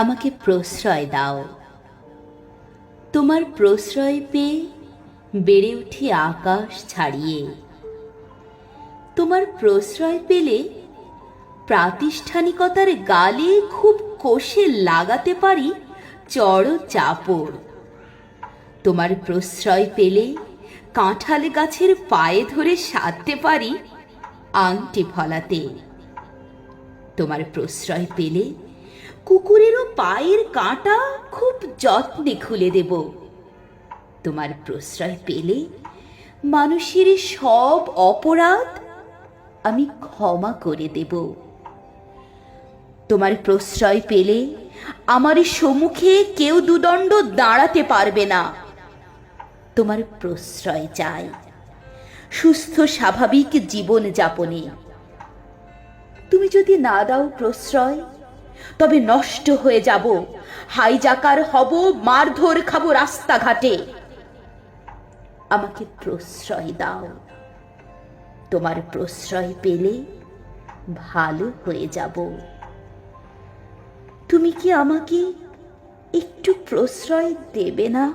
আমাকে প্রশ্রয় দাও। তোমার প্রশ্রয় পেয়ে বেড়ে উঠি আকাশ ছাড়িয়ে। তোমার প্রশ্রয় পেলে প্রাতিষ্ঠানিকতার গালে খুব কষে লাগাতে পারি চড় চাপড়। তোমার প্রশ্রয় পেলে কাঁঠাল গাছের পায়ে ধরে সাধতে পারি আংটি ফলাতে। তোমার প্রশ্রয় পেলে কুকুরেরও পায়ের কাঁটা খুব যত্নে খুলে দেব। তোমার প্রশ্রয় পেলে মানুষের সব অপরাধ আমি ক্ষমা করে দেব। তোমার প্রশ্রয় পেলে আমার সম্মুখে কেউ দুদণ্ড দাঁড়াতে পারবে না। তোমার প্রশ্রয় চাই সুস্থ, স্বাভাবিক জীবন যাপনে তুমি যদি না দাও প্রশ্রয় তবে নষ্ট হয়ে যাব। হাইজাকার হব, মারধর খাব রাস্তাঘাটে। আমাকে প্রশ্রয় দাও। তোমার প্রশ্রয় পেলে ভালো হয়ে যাব। তুমি কি আমাকে একটু প্রশ্রয় দেবে না?